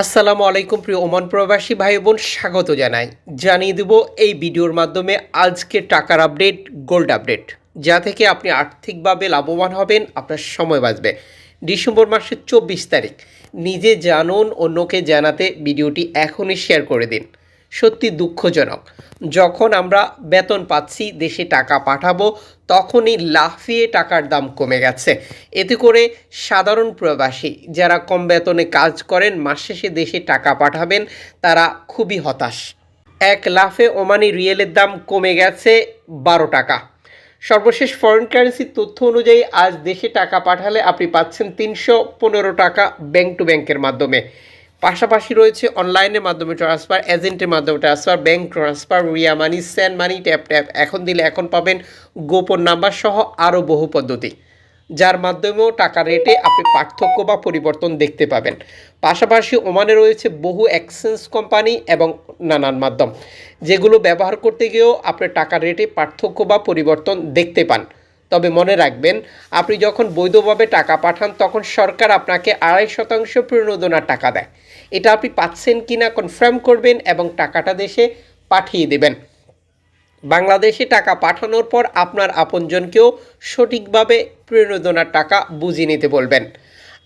আসসালামু আলাইকুম প্রিয় ওমান প্রবাসী ভাই বোন স্বাগত জানাই। জানিয়ে দেব এই ভিডিওর মাধ্যমে আজকে টাকার আপডেট, গোল্ড আপডেট, যা থেকে আপনি আর্থিকভাবে লাভবান হবেন, আপনার সময় বাঁচবে। ডিসেম্বর মাসের চব্বিশ তারিখ। নিজে জানুন, অন্যকে জানাতে ভিডিওটি এখনই শেয়ার করে দিন। সত্যি দুঃখজনক। যখন আমরা বেতন পাচ্ছি, দেশে টাকা পাঠাবো, তখনই লাফিয়ে টাকার দাম কমে গেছে। এতে করে সাধারণ প্রবাসী যারা কম বেতনে কাজ করেন, মাস শেষে দেশে টাকা পাঠাবেন, তারা খুবই হতাশ। এক লাফে ওমানি রিয়েলের দাম কমে গেছে বারো টাকা। সর্বশেষ ফরেন কারেন্সির তথ্য অনুযায়ী, আজ দেশে টাকা পাঠালে আপনি পাচ্ছেন তিনশো পনেরো টাকা ব্যাংক টু ব্যাংকের মাধ্যমে। পাশাপাশি রয়েছে অনলাইনের মাধ্যমে ট্রান্সফার এজেন্টের মাধ্যমে transfer bank transfer Ria money send money tap tap এখন দিলে এখন পাবেন গোপন নাম্বার সহ আরও বহু পদ্ধতি, যার মাধ্যমেও টাকা রেটে আপনি পার্থক্য বা পরিবর্তন দেখতে পাবেন। পাশাপাশি ওমানে রয়েছে বহু এক্সচেঞ্জ কোম্পানি এবং নানান মাধ্যম, যেগুলো ব্যবহার করতে গিয়েও আপনি টাকা রেটে পার্থক্য বা পরিবর্তন দেখতে পান। তবে মনে রাখবেন, আপনি যখন বৈধভাবে টাকা পাঠান, তখন সরকার আপনাকে আড়াই শতাংশ প্রণোদনার টাকা দেয়। এটা আপনি পাচ্ছেন কি না কনফার্ম করবেন এবং টাকাটা দেশে পাঠিয়ে দেবেন। বাংলাদেশে টাকা পাঠানোর পর আপনার আপনজনকেও সঠিকভাবে প্রণোদনার টাকা বুঝিয়ে নিতে বলবেন।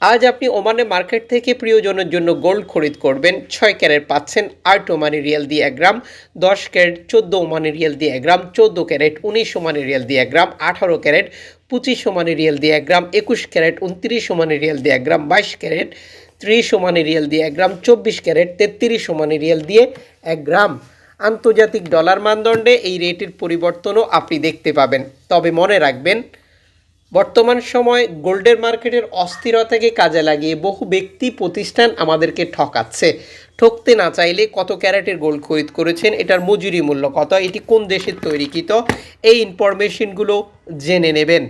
আজ আপনি ওমানে মার্কেট থেকে প্রিয়জনের জন্য গোল্ড খরিদ করবেন। ছয় ক্যারেট পাচ্ছেন আট ওমানি রিয়েল দিয়ে এক গ্রাম, দশ ক্যারেট, চোদ্দ ওমানি রিয়েল দিয়ে এক গ্রাম, চোদ্দ ক্যারেট, উনিশ ওমানি রিয়েল দিয়ে এক গ্রাম, আঠারো ক্যারেট, পঁচিশ ওমানি রিয়েল দিয়ে এক গ্রাম, একুশ ক্যারেট, উনত্রিশ ওমানি রিয়েল দিয়ে এক গ্রাম, বাইশ ক্যারেট, ত্রিশ ওমানি রিয়েল দিয়ে এক গ্রাম, চব্বিশ ক্যারেট, তেত্রিশ ওমানি রিয়েল দিয়ে এক গ্রাম। আন্তর্জাতিক ডলার মানদণ্ডে এই রেটের পরিবর্তনও আপনি দেখতে পাবেন। তবে মনে রাখবেন বর্তমান সময় গোল্ডের মার্কেটের অস্থিরতাকে কাজে লাগিয়ে বহু ব্যক্তি প্রতিষ্ঠান আমাদেরকে ঠকাচ্ছে। ঠকতে না চাইলে কত ক্যারেটের গোল্ড খরিদ করেছেন, এটার মজুরি মূল্য কত, এটি কোন দেশের তৈরিকৃত, এই ইনফরমেশনগুলো জেনে নেবেন।